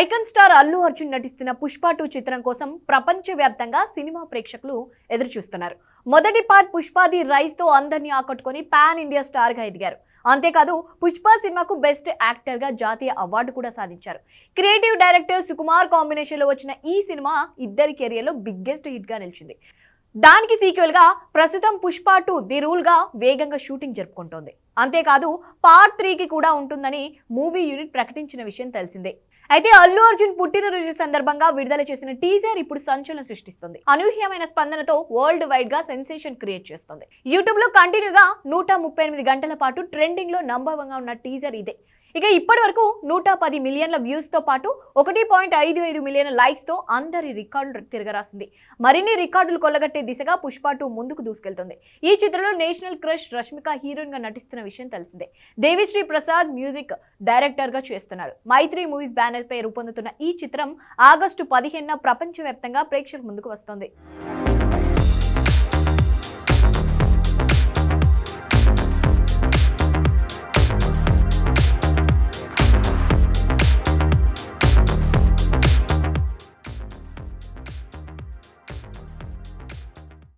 Icon star Allu Arjun నటిస్తున్న Pushpa two చిత్రం కోసం ప్రపంచవ్యాప్తంగా సినిమా ప్రేక్షకులు ఎదురుచూస్తున్నారు. మొదటి పార్ట్ పుష్పాది రైస్తో అందరినీ ఆకట్టుకొని పాన్ ఇండియా స్టార్గా ఎదిగారు. అంతేకాదు పుష్ప సినిమాకు బెస్ట్ యాక్టర్గా జాతీయ అవార్డు కూడా సాధించారు. క్రియేటివ్ డైరెక్టర్ సుకుమార్ కాంబినేషన్లో వచ్చిన ఈ సినిమా ఇద్దరి కెరియర్లో బిగ్గెస్ట్ హిట్గా నిలిచింది. దానికి సీక్వెల్గా ప్రస్తుతం పుష్ప టూ ది రూల్గా వేగంగా షూటింగ్ జరుపుకుంటోంది. అంతేకాదు పార్ట్ త్రీకి కూడా ఉంటుందని మూవీ యూనిట్ ప్రకటించిన విషయం తెలిసిందే. అయితే అల్లు అర్జున్ పుట్టినరోజు సందర్భంగా విడుదల చేసిన టీజర్ ఇప్పుడు సంచలనం సృష్టిస్తుంది. అనూహ్యమైన స్పందనతో వరల్డ్ వైడ్గా సెన్సేషన్ క్రియేట్ చేస్తుంది. యూట్యూబ్లో కంటిన్యూగా నూట ముప్పై ఎనిమిది గంటల పాటు ట్రెండింగ్లో నంబర్ వన్గా ఉన్న టీజర్ ఇదే. ఇక ఇప్పటి వరకు నూట పది మిలియన్ల వ్యూస్తో పాటు ఒకటి పాయింట్ ఐదు ఐదు మిలియన్ల లైక్స్తో అందరి రికార్డులు తిరగరాసింది. మరిన్ని రికార్డులు కొల్లగట్టే దిశగా పుష్ప టూ ముందుకు దూసుకెళ్తుంది. ఈ చిత్రంలో నేషనల్ క్రష్ రష్మిక హీరోయిన్గా నటిస్తున్న విషయం తెలిసిందే. దేవిశ్రీ ప్రసాద్ మ్యూజిక్ డైరెక్టర్గా చేస్తున్నాడు. మైత్రి మూవీస్ బ్యానర్ పై రూపొందుతున్న ఈ చిత్రం ఆగస్టు పదిహేనున ప్రపంచవ్యాప్తంగా ప్రేక్షకుల ముందుకు వస్తోంది.